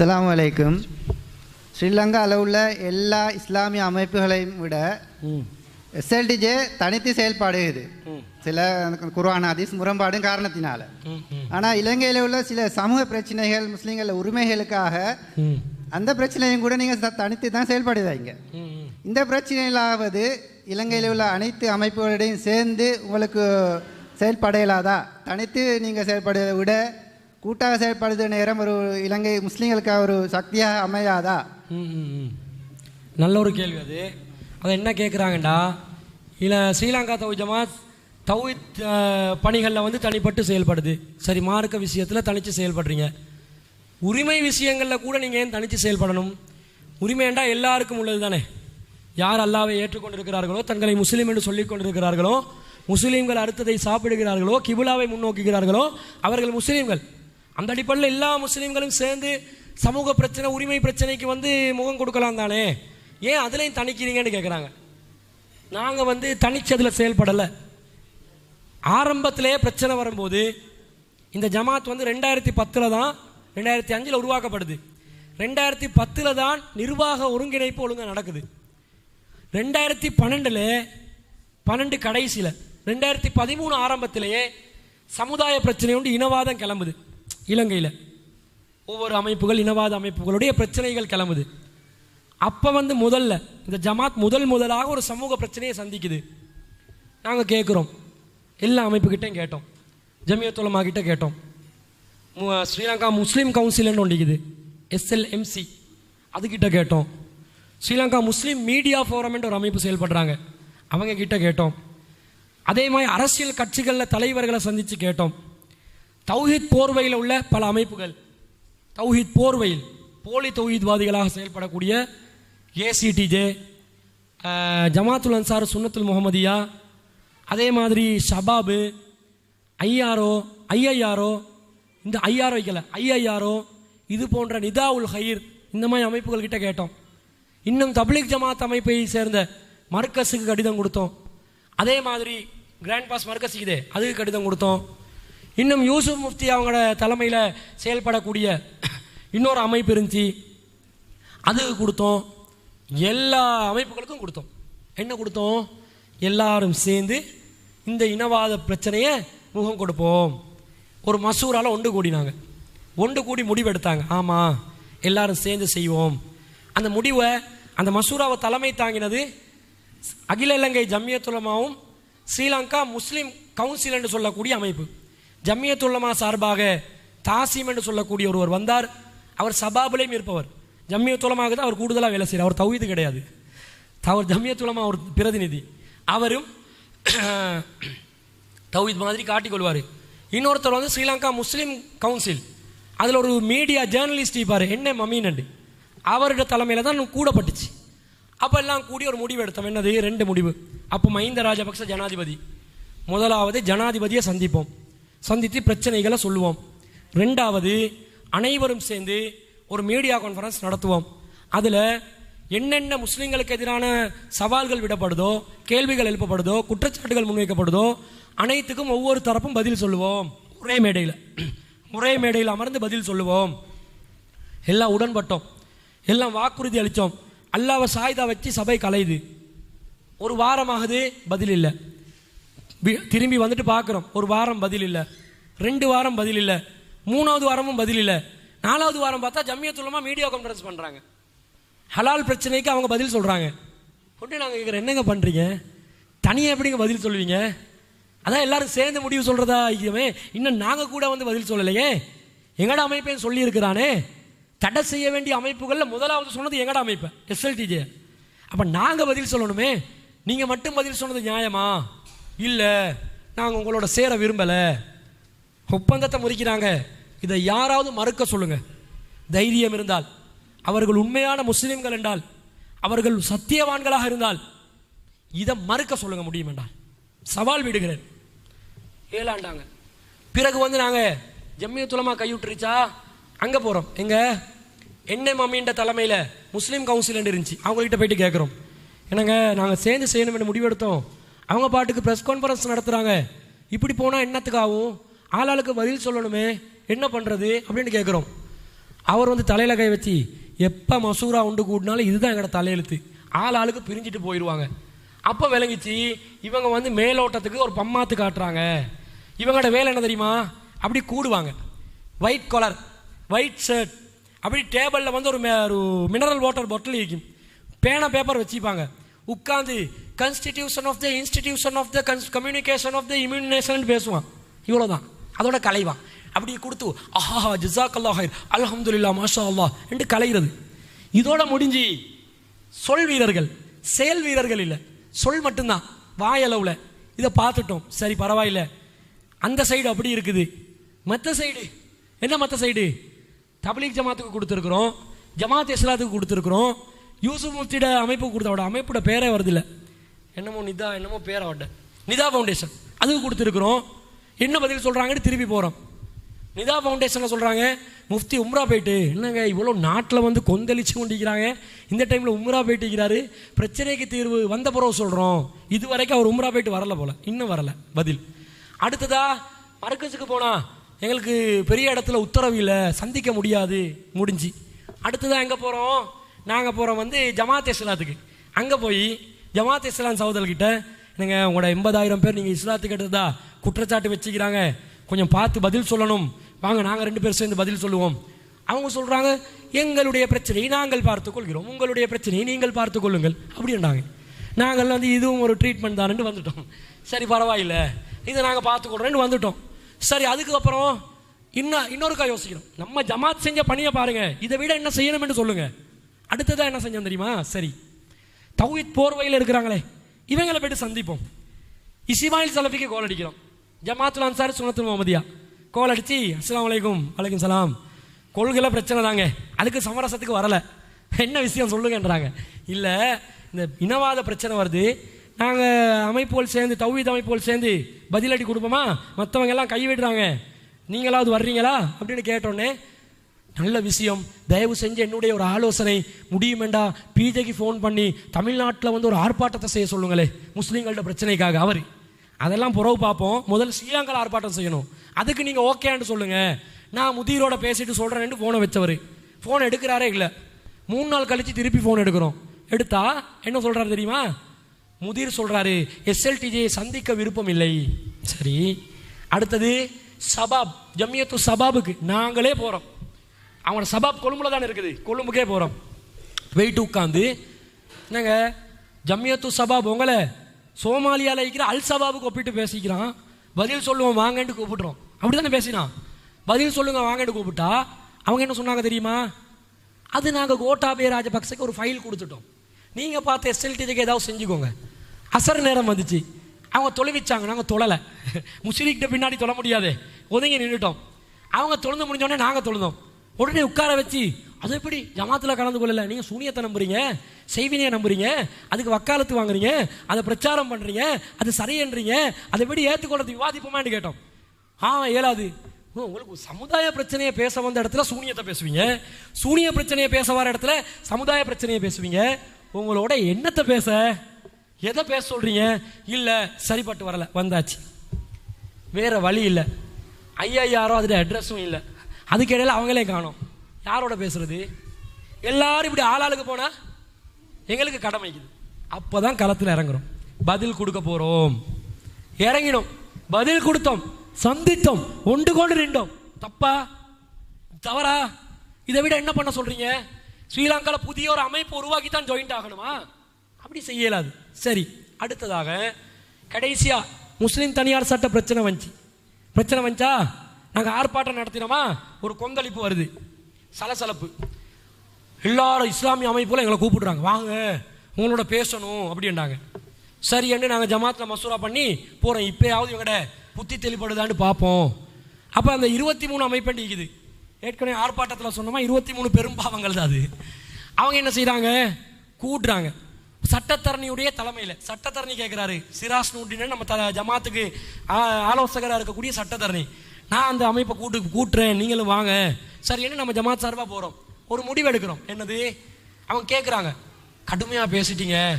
அஸ்ஸலாமு அலைக்கும். ஸ்ரீலங்காவில் உள்ள எல்லா இஸ்லாமிய அமைப்புகளையும் விட எஸ்எல்டிஜே தனித்து செயல்படுகிறது. சில குர்ஆன் ஹதீஸ் முரண்பாடும் காரணத்தினால. ஆனால் இலங்கையில் உள்ள சில சமூக பிரச்சனைகள் முஸ்லீம்கள் உரிமைகளுக்காக அந்த பிரச்சனையும் கூட நீங்கள் தனித்து தான் செயல்படுதாங்க இந்த பிரச்சனையிலாவது இலங்கையில் உள்ள அனைத்து அமைப்புகளோடையும் சேர்ந்து உங்களுக்கு செயல்பட இயலாதா? தனித்து நீங்கள் செயல்படுவதை விட கூட்டாக செயல்படுற நேரம் ஒரு இலங்கை முஸ்லீம்களுக்காக ஒரு சக்தியாக அமையாதா? ம், ம், நல்ல ஒரு கேள்வி அது. அதை என்ன கேட்குறாங்கடா இல்லை ஸ்ரீலங்கா தவி ஜமாத் தவி பணிகளில் வந்து தனிப்பட்டு செயல்படுது. சரி மார்க்க விஷயத்தில் தனித்து செயல்படுறீங்க. உரிமை விஷயங்களில் கூட நீங்கள் ஏன் தனித்து செயல்படணும்? உரிமைண்டா எல்லாருக்கும் உள்ளது தானே யார் அல்லாவை ஏற்றுக்கொண்டிருக்கிறார்களோ தங்களை முஸ்லீம் என்று சொல்லிக் கொண்டிருக்கிறார்களோ முஸ்லீம்கள் அடுத்ததை சாப்பிடுகிறார்களோ கிபுலாவை முன்னோக்குகிறார்களோ அவர்கள் முஸ்லீம்கள். அந்த அடிப்படையில் எல்லா முஸ்லீம்களும் சேர்ந்து சமூக பிரச்சனை உரிமை பிரச்சனைக்கு வந்து முகம் கொடுக்கலாம் தானே? ஏன் அதுலேயும் தணிக்கிறீங்கன்னு கேட்குறாங்க நாங்கள் வந்து தனிச்சதில் செயல்படலை. ஆரம்பத்திலே பிரச்சனை வரும்போது இந்த ஜமாத் வந்து ரெண்டாயிரத்தி பத்தில் தான் ரெண்டாயிரத்தி அஞ்சில் உருவாக்கப்படுது. ரெண்டாயிரத்தி பத்தில் தான் நிர்வாக ஒருங்கிணைப்பு ஒழுங்காக நடக்குது. ரெண்டாயிரத்தி பன்னெண்டில் பன்னெண்டு கடைசியில் ரெண்டாயிரத்தி பதிமூணு ஆரம்பத்திலேயே சமுதாய பிரச்சனை உண்டு இனவாதம் கிளம்புது. இலங்கையில். ஒவ்வொரு அமைப்புகள் இனவாத அமைப்புகளுடைய பிரச்சனைகள் கிளம்புது. அப்போ வந்து முதல்ல இந்த ஜமாத் முதல் முதலாக ஒரு சமூக பிரச்சனையை சந்திக்குது. நாங்கள் கேட்குறோம் எல்லா அமைப்புக்கிட்டையும் கேட்டோம். ஜமியத்துலமா கிட்ட கேட்டோம். ஸ்ரீலங்கா முஸ்லீம் கவுன்சில்னு ஒன்றிக்குது எஸ்எல்எம்சி அதுக்கிட்ட கேட்டோம். ஸ்ரீலங்கா முஸ்லீம் மீடியா ஃபோரம்ன்ற ஒரு அமைப்பு செயல்படுறாங்க. அவங்க கிட்ட கேட்டோம். அதே மாதிரி அரசியல் கட்சிகளில் தலைவர்களை சந்தித்து கேட்டோம். தௌஹித் போர்வையில் உள்ள பல அமைப்புகள். தௌஹீத் போர்வையில் போலி தௌஹீத்வாதிகளாக செயல்படக்கூடிய ஏசிடிஜே ஜமாத்துல் அன்சார் சுன்னத்துல் முகமதியா அதே மாதிரி ஷபாபு ஐஆர்ஓ ஐஐஆர்ஓ இந்த ஐஆர் வைக்கல ஐஐஆர்ஓ இது போன்ற நிதா உல் ஹயிர் இந்த மாதிரி அமைப்புகள் கிட்ட கேட்டோம். இன்னும் தப்லீக் ஜமாத் அமைப்பை சேர்ந்த மர்கஸுக்கு கடிதம் கொடுத்தோம். அதே மாதிரி கிராண்ட் பாஸ் மர்கஸ் இதே அதுக்கு கடிதம் கொடுத்தோம். இன்னும் யூசுப் முஃப்தி அவங்களோட தலைமையில் செயல்படக்கூடிய இன்னொரு அமைப்பு இருந்துச்சு. அதுக்கு கொடுத்தோம். எல்லா அமைப்புகளுக்கும் கொடுத்தோம். என்ன கொடுத்தோம்? எல்லாரும் சேர்ந்து இந்த இனவாத பிரச்சனையை முகம் கொடுப்போம். ஒரு மசூரால் ஒன்று கூடினாங்க. ஒன்று கூடி முடிவெடுத்தாங்க. ஆமாம் எல்லாரும் சேர்ந்து செய்வோம். அந்த முடிவை அந்த மசூராவை தலைமை தாங்கினது அகில இலங்கை ஜம்மியத்துலமாவும் ஸ்ரீலங்கா முஸ்லீம் கவுன்சில் என்று சொல்லக்கூடிய அமைப்பு. ஜம்மியத்துல்லமா சார்பாக தாசிம் என்று சொல்லக்கூடிய ஒருவர் வந்தார். அவர் சபாபிலையும் இருப்பவர். ஜம்மியத்துலமாக தான் அவர் கூடுதலாக வேலை செய்கிறார் அவர் தௌஹீது கிடையாது. அவர் ஜம்மியத்துலமா ஒரு பிரதிநிதி. அவரும் தௌஹீத் மாதிரி காட்டிக்கொள்வார். இன்னொருத்தர் வந்து ஸ்ரீலங்கா முஸ்லீம் கவுன்சில். அதில் ஒரு மீடியா ஜேர்னலிஸ்ட் இருப்பார். என்ன மமீனண்டு அவருடைய தலைமையில் தான் கூடப்பட்டுச்சு. அப்போ எல்லாம் கூடி ஒரு முடிவு எடுத்தோம். என்னது? ரெண்டு முடிவு. அப்போ மஹிந்த ராஜபக்ச ஜனாதிபதி. முதலாவது ஜனாதிபதியை சந்திப்போம். சந்தித்து பிரச்சனைகளை சொல்லுவோம். ரெண்டாவது அனைவரும் சேர்ந்து ஒரு மீடியா கான்ஃபரன்ஸ் நடத்துவோம். அதில் என்னென்ன முஸ்லீம்களுக்கு எதிரான சவால்கள் விடப்படுதோ கேள்விகள் எழுப்பப்படுதோ குற்றச்சாட்டுகள் முன்வைக்கப்படுதோ அனைத்துக்கும் ஒவ்வொரு தரப்பும் பதில் சொல்லுவோம். ஒரே மேடையில். ஒரே மேடையில் அமர்ந்து பதில் சொல்லுவோம். எல்லாம் உடன்பட்டோம். எல்லாம் வாக்குறுதி அளித்தோம். அல்லாவை சாயுதா வச்சு சபை கலையுது. ஒரு வாரமாகுது பதில் இல்லை. திரும்பி வந்துட்டு பார்க்குறோம். ஒரு வாரம் பதில் இல்லை. ரெண்டு வாரம் பதில் இல்லை. மூணாவது வாரமும் பதில் இல்லை. நாலாவது வாரம் பார்த்தா ஜம்மியத்துலமாக மீடியா கான்ஃபரன்ஸ் பண்ணுறாங்க ஹலால் பிரச்சனைக்கு அவங்க பதில் சொல்கிறாங்க கொண்டு நாங்கள் கேட்குறோம் என்னங்க பண்ணுறீங்க தனியாக எப்படிங்க பதில் சொல்லுவீங்க? அதான் எல்லாரும் சேர்ந்து முடிவு சொல்கிறதா ஐயமே? இன்னும் நாங்கள் கூட வந்து பதில் சொல்லலையே? எங்கட அமைப்பேன்னு சொல்லியிருக்கிறானே? தடை செய்ய வேண்டிய அமைப்புகளில் முதலாவது சொன்னது எங்கட அமைப்பு? எஸ்எல்டிஜே அப்போ நாங்கள் பதில் சொல்லணுமே? நீங்கள் மட்டும் பதில் சொன்னது நியாயமா? இல்லை நாங்கள் உங்களோட சேர விரும்பலை. ஒப்பந்தத்தை முறிக்கிறாங்க. இதை யாராவது மறுக்க சொல்லுங்கள் தைரியம் இருந்தால் அவர்கள் உண்மையான முஸ்லீம்கள் என்றால் அவர்கள் சத்தியவான்களாக இருந்தால் இதை மறுக்க சொல்லுங்க முடியும் என்றால் சவால் விடுகிறேன். ஏலாண்டாங்க பிறகு வந்து நாங்கள் ஜம்மியத்துலமா கைவிட்டுருச்சா? அங்கே போகிறோம் எங்கே? என்ன மம்மின்ற தலைமையில் முஸ்லீம் கவுன்சில் இருந்துச்சு. அவங்ககிட்ட போயிட்டு கேட்குறோம் என்னங்க நாங்கள் சேர்ந்து செய்யணும்னு முடிவெடுத்தோம். அவங்க பாட்டுக்கு ப்ரெஸ் கான்ஃபரன்ஸ் நடத்துகிறாங்க இப்படி போனால் என்னத்துக்கு ஆகும் ஆளாளுக்கு பதில் சொல்லணுமே. என்ன பண்ணுறது அப்படின்னு கேட்குறோம் அவர் வந்து தலையில் கை வச்சு எப்போ மசூரா உண்டு கூட்டினாலும் இதுதான் எங்களோட தலையெழுத்து. ஆள் ஆளுக்கு பிரிஞ்சுட்டு போயிடுவாங்க அப்போ விளங்கிச்சு இவங்க வந்து மேலோட்டத்துக்கு ஒரு பம்மாத்து காட்டுறாங்க. இவங்களோட வேலை என்ன தெரியுமா? அப்படி கூடுவாங்க. ஒயிட் கலர் ஒயிட் ஷர்ட் அப்படி டேபிளில் வந்து ஒரு ஒரு மினரல் வாட்டர் பாட்டில் இருக்கும் பேனா பேப்பர் வச்சுப்பாங்க. உட்காந்து constitution of the institution of the cons communication of the immunization பேசுவான். இவ்வளோதான் அதோட கலைவான் அப்படி கொடுத்து ஆஹா ஜிசாக் அல்லா ஹைர் மாஷா அல்லா என்று கலைகிறது. இதோட முடிஞ்சு சொல் வீரர்கள் செயல் வீரர்கள் இல்லை. சொல் மட்டும்தான். வாயளவில். இதை பார்த்துட்டோம். சரி பரவாயில்ல. அந்த சைடு அப்படி இருக்குது. மற்ற சைடு என்ன மற்ற சைடு தபலீக் ஜமாத்துக்கு கொடுத்துருக்குறோம். ஜமாத் இஸ்லாத்துக்கு கொடுத்துருக்குறோம். யூசுப் முஃப்தியோட அமைப்பு கொடுத்தவோட அமைப்போட பேரே வருதில்ல. என்னமோ நிதா என்னமோ பேரை நிதா ஃபவுண்டேஷன் அதுக்கு கொடுத்துருக்குறோம். என்ன பதில் சொல்கிறாங்கன்னு திருப்பி போகிறோம் நிதா ஃபவுண்டேஷனில் சொல்கிறாங்க முஃப்தி உம்ரா போயிட்டு என்னங்க இவ்வளோ நாட்டில் வந்து கொந்தளிச்சு கொண்டிருக்கிறாங்க. இந்த டைமில் உம்ரா போயிட்டு பிரச்சனைக்கு தீர்வு வந்த பிறகு சொல்கிறோம் இது வரைக்கும் அவர் உம்ரா போயிட்டு வரல போல. இன்னும் வரல. பதில். அடுத்ததா மரக்கஸுக்கு போனா எங்களுக்கு பெரிய இடத்துல உத்தரவு இல்லை. சந்திக்க முடியாது. முடிஞ்சு. அடுத்ததான் எங்கே போகிறோம் நாங்கள் போகிறோம் வந்து ஜமாத் இஸ்லாத்துக்கு அங்கே போய் ஜமாத் இஸ்லாம் சகோதரர்கிட்ட என்னங்க உங்களோட எண்பதாயிரம் பேர் நீங்கள் இஸ்லாத்துக்கு எடுத்ததா குற்றச்சாட்டு வச்சுக்கிறாங்க. கொஞ்சம் பார்த்து பதில் சொல்லணும். வாங்க நாங்கள் ரெண்டு பேர் சேர்ந்து பதில் சொல்லுவோம். அவங்க சொல்கிறாங்க எங்களுடைய பிரச்சனையை நாங்கள் பார்த்துக்கொள்கிறோம் உங்களுடைய பிரச்சனையை நீங்கள் பார்த்துக்கொள்ளுங்கள் அப்படின்றாங்க. நாங்கள் வந்து இதுவும் ஒரு ட்ரீட்மெண்ட் தானேன்னு வந்துட்டோம். சரி பரவாயில்ல. இதை நாங்கள் பார்த்துக்கொள்றோன்னு வந்துட்டோம். சரி அதுக்கப்புறம் இன்னும் இன்னொருக்கா யோசிக்கிறோம். நம்ம ஜமாத் செஞ்ச பணியை பாருங்கள் இதை விட என்ன செய்யணும்னு சொல்லுங்கள் அடுத்ததாக என்ன செஞ்சோம் தெரியுமா? சரி. தௌஹித் போர்வையில் இருக்கிறாங்களே இவங்களை போயிட்டு சந்திப்போம். இஸ்மாயில் சலஃபிக்கு கோல் அடிக்கிறோம். ஜமாத்துல் அன்சாரி சுனத்துல் முகமதியா கோல் அடித்து அஸ்லாம் வலைக்கும் வலைக்கும் சலாம். கொள்கையில பிரச்சனை தாங்க. அதுக்கு சமரசத்துக்கு வரலை. என்ன விஷயம் சொல்லுங்கன்றாங்க. இல்லை இந்த இனவாத பிரச்சனை வருது. நாங்கள் அமைப்புகள் சேர்ந்து தௌஹீத் அமைப்புகள் சேர்ந்து பதிலடி கொடுப்போமா? மற்றவங்க எல்லாம் கைவிடுறாங்க நீங்களாவது வர்றீங்களா? அப்படின்னு கேட்டோன்னே நல்ல விஷயம். தயவு செஞ்சு என்னுடைய ஒரு ஆலோசனை. முடியுமெண்டா பிஜேக்கு ஃபோன் பண்ணி தமிழ்நாட்டில் வந்து ஒரு ஆர்ப்பாட்டத்தை செய்ய சொல்லுங்களே. முஸ்லீம்களோட பிரச்சனைக்காக அவர். அதெல்லாம் புறவு பார்ப்போம். முதல் ஸ்ரீலங்கா ஆர்ப்பாட்டம் செய்யணும். அதுக்கு நீங்கள் ஓகேன்னு சொல்லுங்கள் நான் முதியரோட பேசிட்டு சொல்கிறேன்னு ஃபோனை வச்சவர். ஃபோன் எடுக்கிறாரே இல்லை. மூணு நாள் கழித்து திருப்பி ஃபோன் எடுக்கிறோம். எடுத்தா என்ன சொல்கிறாரு தெரியுமா? முதிர் சொல்கிறாரு எஸ்எல்டிஜியை சந்திக்க விருப்பம் இல்லை. சரி. அடுத்தது சபாப் ஜம்மியத்து சபாபுக்கு நாங்களே போகிறோம் அவனோட சபாப் கொழும்புல தானே இருக்குது. கொழும்புக்கே போகிறோம் போயிட்டு உட்காந்து என்னங்க ஜம்மியத்து சபாப் உங்களை சோமாலியாவில் இருக்கிற அல் சபாபுக்கு ஒப்பிட்டு பேசிக்கிறான். பதில் சொல்லுவோம் வாங்கன்ட்டு கூப்பிட்றோம் அப்படி தானே பேசினான். பதில் சொல்லுங்க வாங்கன்னு கூப்பிட்டா அவங்க என்ன சொன்னாங்க தெரியுமா? அது நாங்கள் கோட்டாபே ராஜபக்சக்கு ஒரு ஃபைல் கொடுத்துட்டோம். நீங்கள் பார்த்து எஸ்எல்டிஜிக்கு ஏதாவது செஞ்சுக்கோங்க. அசர் நேரம் வந்துச்சு. அவங்க தொலைவிச்சாங்க நாங்கள் தொழலை. முஸ்லீக்கிட்ட பின்னாடி தொழ முடியாதே. ஒதுங்கி நின்றுட்டோம் அவங்க தொழுந்து முடிஞ்சோடனே நாங்கள் தொழுந்தோம். உடனே உட்கார வச்சு அது எப்படி ஜமாத்தில் கலந்து கொள்ளல. நீங்கள் சூனியத்தை நம்புறீங்க செய்வினையை நம்புறீங்க அதுக்கு வக்காலத்து வாங்குறீங்க அதை பிரச்சாரம் பண்ணுறீங்க அது சரியன்றீங்க அதை எப்படி ஏற்றுக்கொள்றது விவாதிப்போமான்னு கேட்டோம். ஆ இயலாது ஓ, உங்களுக்கு சமுதாய பிரச்சனையை பேச வந்த இடத்துல சூனியத்தை பேசுவீங்க. சூனிய பிரச்சனையை பேச வர இடத்துல சமுதாய பிரச்சனையை பேசுவீங்க. உங்களோட என்னத்தை பேச எதை பேச சொல்றீங்க? இல்லை சரிப்பட்டு வரல. வந்தாச்சு. வேற வழி இல்லை. ஐயா யாரோ அதில் அட்ரஸும் இல்லை. அதுக்கு இடையில அவங்களே காணோம். யாரோட பேசுறது? எல்லாரும் இப்படி ஆளாளுக்கு போனா எங்களுக்கு கடமைக்குது அப்பதான் களத்தில் இறங்குறோம். பதில் கொடுக்க போறோம். இறங்கினோம். பதில் கொடுத்தோம். சந்தித்தோம். ஒன்று கொண்டு நின்றோம். தப்பா? தவறா? இதை விட என்ன பண்ண சொல்றீங்க? ஸ்ரீலங்கால புதிய ஒரு அமைப்பு உருவாக்கி தான் ஜாயிண்ட் ஆகணுமா? அப்படி செய்யலாது. சரி அடுத்ததாக கடைசியா முஸ்லீம் தனியார் சட்ட பிரச்சனை வந்துச்சு. பிரச்சனை வந்துச்சா? நாங்கள் ஆர்ப்பாட்டம் நடத்தினோமா? ஒரு கொந்தளிப்பு வருது. சலசலப்பு. எல்லாரும் இஸ்லாமிய அமைப்புல எங்களை கூப்பிடுறாங்க. வாங்க உங்களோட பேசணும் அப்படின்றாங்க. சரி என்று நாங்கள் ஜமாத்தில் மசூரா பண்ணி போகிறோம் இப்போயாவது இவங்கட புத்தி தெளிப்படுதான்னு பார்ப்போம். அப்போ அந்த இருபத்தி மூணு அமைப்பண்டி இருக்குது. ஏற்கனவே ஆர்ப்பாட்டத்தில் சொன்னோமா இருபத்தி மூணு பெரும்பாவங்கள் தான் அது. அவங்க என்ன செய்கிறாங்க கூட்டுறாங்க. சட்டத்தரணியுடைய தலைமையில் சட்டத்தரணி கேட்குறாரு சிராஸ் நூட்டின்னு நம்ம த ஜமாத்துக்கு ஆ- ஆலோசகராக இருக்கக்கூடிய சட்டத்தரணி. நான் அந்த அமைப்பை கூட்டு கூட்டுறேன். நீங்களும் வாங்க. சரி என்ன நம்ம ஜமாத் சார்பாக போகிறோம் ஒரு முடிவு எடுக்கிறோம். என்னது? அவங்க கேட்குறாங்க கடுமையாக பேசிட்டீங்க.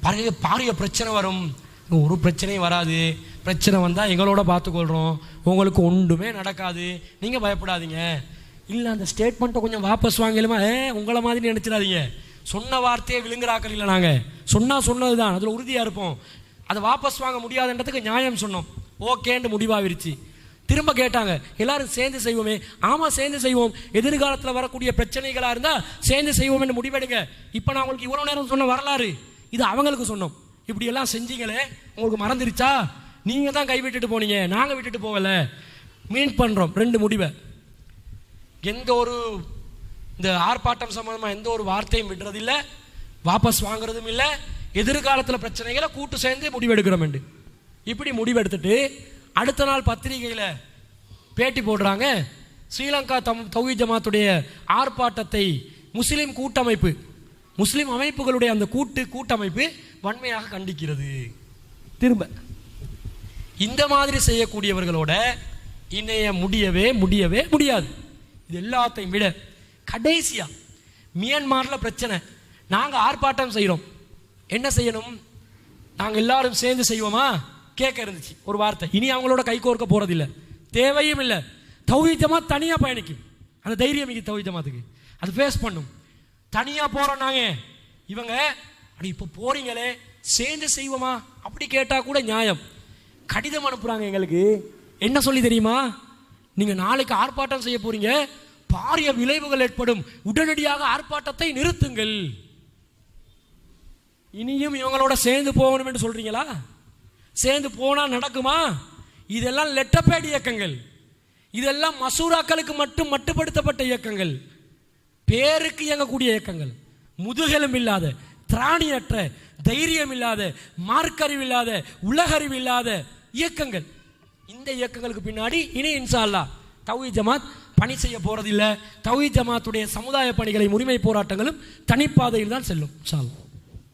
பாருங்க பாரிய பிரச்சனை வரும். ஒரு பிரச்சனையும் வராது. பிரச்சனை வந்தால் எங்களோட பார்த்துக்கொள்கிறோம் உங்களுக்கு ஒன்றுமே நடக்காது. நீங்கள் பயப்படாதீங்க. இல்லை அந்த ஸ்டேட்மெண்ட்டை கொஞ்சம் வாபஸ் வாங்கலுமா? ஏ உங்களை மாதிரி நினச்சிடாதீங்க. சொன்ன வார்த்தையை விழுங்குறாக்கள் இல்லை நாங்கள் சொன்னால் சொன்னது தான் அதில் உறுதியாக இருப்போம். அதை வாபஸ் வாங்க முடியாதுன்றதுக்கு நியாயம் சொன்னோம். ஓகேன்ட்டு முடிவாகிருச்சு திரும்ப கேட்டாங்க எல்லாரும் சேர்ந்து செய்வோமே. ஆமாம் சேர்ந்து செய்வோம். எதிர்காலத்தில் வரக்கூடிய பிரச்சனைகளாக இருந்தால் சேர்ந்து செய்வோம் என்று முடிவெடுங்க. இப்போ நான் உங்களுக்கு இவ்வளோ நேரம் சொன்ன வரலாறு இது அவங்களுக்கு சொன்னோம். இப்படியெல்லாம் செஞ்சீங்களே உங்களுக்கு மறந்துருச்சா? நீங்கள் தான் கைவிட்டுட்டு போனீங்க நாங்கள் விட்டுட்டு போகல. மீன் பண்ணுறோம் ரெண்டு முடிவை. எந்த ஒரு இந்த ஆர்ப்பாட்டம் சம்மந்தமாக எந்த ஒரு வார்த்தையும் விடுறதில்லை வாபஸ் வாங்குறதும் இல்லை எதிர்காலத்தில் பிரச்சனைகளை கூட்டு சேர்ந்து முடிவெடுக்கிறோம் என்று. இப்படி முடிவெடுத்துட்டு அடுத்த நாள் பத்திரிகையில் பேட்டி போடுறாங்க. ஸ்ரீலங்கா தம் தௌஹி ஜமாத்துடைய ஆர்ப்பாட்டத்தை முஸ்லிம் கூட்டமைப்பு முஸ்லிம் அமைப்புகளுடைய அந்த கூட்டு கூட்டமைப்பு வன்மையாக கண்டிக்கிறது. திரும்ப. இந்த மாதிரி செய்யக்கூடியவர்களோட இணைய முடியவே முடியவே முடியாது. இது எல்லாத்தையும் விட கடைசியா மியான்மாரில் பிரச்சனை. நாங்கள் ஆர்ப்பாட்டம் செய்கிறோம் என்ன செய்யணும்? நாங்கள் எல்லாரும் சேர்ந்து செய்வோமா? கேட்க இருந்துச்சு. ஒரு வார்த்தை. இனி அவங்களோட கை கோர்க்க போகிறதில்ல தேவையும் இல்லை. தௌஹி ஜமாத் தனியாக பயணிக்கும். அந்த தைரியம் இங்கே தௌஹி ஜமாத்துக்கு அது ஃபேஸ் பண்ணும். தனியாக போகிறோம் நாங்கள் இவங்க அப்படி இப்போ போகிறீங்களே சேர்ந்து செய்வோமா? அப்படி கேட்டால் கூட நியாயம். கடிதம் அனுப்புகிறாங்க எங்களுக்கு. என்ன சொல்லி தெரியுமா? நீங்கள் நாளைக்கு ஆர்ப்பாட்டம் செய்ய போகிறீங்க பாரிய விளைவுகள் ஏற்படும். உடனடியாக ஆர்ப்பாட்டத்தை நிறுத்துங்கள். இனியும் இவங்களோட சேர்ந்து போகணும் என்று சொல்கிறீங்களா சேர்ந்து போனால் நடக்குமா? இதெல்லாம் லெட்டப்பேட் இயக்கங்கள். இதெல்லாம் மசூராக்களுக்கு மட்டும் மட்டுப்படுத்தப்பட்ட இயக்கங்கள். பேருக்கு இயங்கக்கூடிய இயக்கங்கள். முதுகெலும் இல்லாத திராணியற்ற தைரியம் இல்லாத மார்க்கறிவு இல்லாத உலகறிவு இல்லாத இயக்கங்கள். இந்த இயக்கங்களுக்கு பின்னாடி இனி இன்சா அல்லாஹ் தௌஹி ஜமாத் பணி செய்ய போறதில்லை. தௌஹி ஜமாத்துடைய சமுதாய பணிகளை உரிமை போராட்டங்களும் தனிப்பாதையில் தான் செல்லும். சாலும்